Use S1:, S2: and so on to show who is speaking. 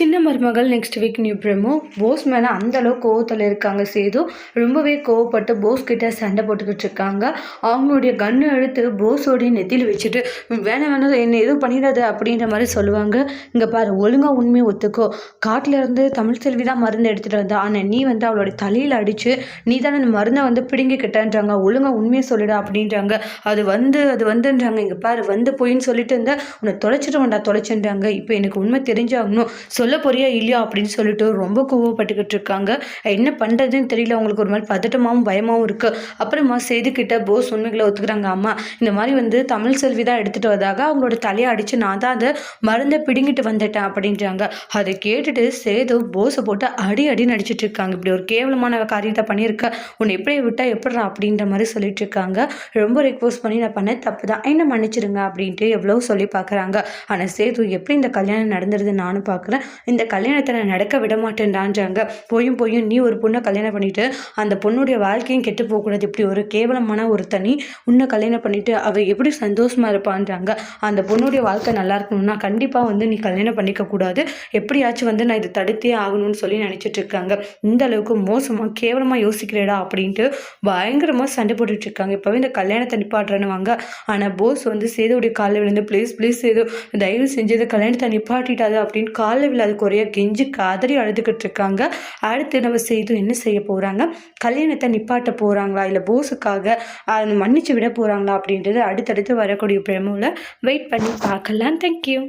S1: சின்ன மருமகள் next week new promo போஸ் மேலே அந்தளவு கோவத்தில் இருக்காங்க சேது. ரொம்பவே கோவப்பட்டு போஸ் கிட்ட சண்டை போட்டுக்கிட்டு இருக்காங்க. அவங்களுடைய கண்ணு எடுத்து போஸோடைய நெத்தியில் வச்சுட்டு வேணாம் வேணாம் என்ன எதுவும் பண்ணிடாது அப்படின்ற மாதிரி சொல்லுவாங்க. இங்கே பாரு ஒழுங்காக உண்மையை ஒத்துக்கோ. காட்டில் இருந்து தமிழ் செல்வி தான் மருந்து எடுத்துகிட்டு வந்தா. ஆனால் நீ வந்து அவளோட தலையில் அடித்து நீ தானே அந்த மருந்தை வந்து பிடுங்கிக்கிட்டேன்றாங்க. ஒழுங்காக உண்மையை சொல்லிடா அப்படின்றாங்க. அது வந்து அது வந்துன்றாங்க. இங்கே பாரு வந்து போயின்னு சொல்லிட்டு இருந்தால் உன்னை தொலைச்சிட்டு வேண்டா தொலைச்சுன்றாங்க. இப்போ எனக்கு உண்மை தெரிஞ்சாகணும். சொல்ல போறியா இல்லையா அப்படின்னு சொல்லிட்டு ரொம்ப கோவப்பட்டுக்கிட்டு இருக்காங்க. என்ன பண்ணுறதுன்னு தெரியல அவங்களுக்கு ஒரு மாதிரி பதட்டமாகவும் பயமாகவும் இருக்குது அப்புறமா செய்துக்கிட்ட போஸ் உண்மைகளை ஒத்துக்கிறாங்க அம்மா. இந்த மாதிரி வந்து தமிழ் செல்வி தான் எடுத்துகிட்டு வதாக அவங்களோட தலையை அடித்து நான் தான் அதை மருந்தை பிடுங்கிட்டு வந்துட்டேன் அப்படின்றாங்க. அதை கேட்டுட்டு சேது போஸை போட்டு அடி அடி நடிச்சிட்டு இருக்காங்க. இப்படி ஒரு கேவலமான காரியத்தை பண்ணியிருக்க உன்னை எப்படி விட்டால் எப்படிறா அப்படின்ற மாதிரி சொல்லிட்டு இருக்காங்க. ரொம்ப ரெக்வஸ்ட் பண்ணி நான் பண்ண தப்பு தான். என்ன மன்னிச்சிடுங்க அப்படின்ட்டு எவ்வளோ சொல்லி பார்க்குறாங்க. ஆனால் சேது எப்படி இந்த கல்யாணம் நடந்துருது நானும் பார்க்குறேன் இந்த கல்யாணத்தை நான் நடக்க விட மாட்டேன்டான்றாங்க போயும் போயும் நீ ஒரு பொண்ணை கல்யாணம் பண்ணிட்டு அந்த பொண்ணுடைய வாழ்க்கையும் கெட்டு போகக்கூடாது. இப்படி ஒரு கேவலமான ஒரு தனி உன்னை கல்யாணம் பண்ணிட்டு அவள் எப்படி சந்தோஷமாக இருப்பான்றாங்க. அந்த பொண்ணுடைய வாழ்க்கை நல்லா இருக்கணும்னா கண்டிப்பாக வந்து நீ கல்யாணம் பண்ணிக்க கூடாது. எப்படியாச்சும் வந்து நான் இதை தடுத்தே ஆகணும்னு சொல்லி நினச்சிட்டு இருக்காங்க இந்த அளவுக்கு மோசமாக கேவலமாக யோசிக்கிறேடா அப்படின்ட்டு பயங்கரமாக சண்டை போட்டுட்டு இருக்காங்க இப்போவே இந்த கல்யாணத்தை நிப்பாட்டுறேன்னு வாங்க ஆனால் போஸ் வந்து சேதுடைய காலில் விழுந்து ப்ளீஸ் ப்ளீஸ் சேது தயவு செஞ்சு இந்த கல்யாணத்தை நிப்பாட்டிட்டாது அப்படின்னு காலில் விழாது குறைய கெஞ்சி காதறி அழுதுகிட்டு இருக்காங்க. அடுத்து நம்ம செய்து என்ன செய்ய போகிறாங்க கல்யாணத்தை நிப்பாட்ட போகிறாங்களா இல்லை போஸுக்காக மன்னிச்சு விட போகிறாங்களா அப்படின்றது அடுத்தடுத்து வரக்கூடிய பிரமுவில் வெயிட் பண்ணி பார்க்கலாம். தேங்க்யூ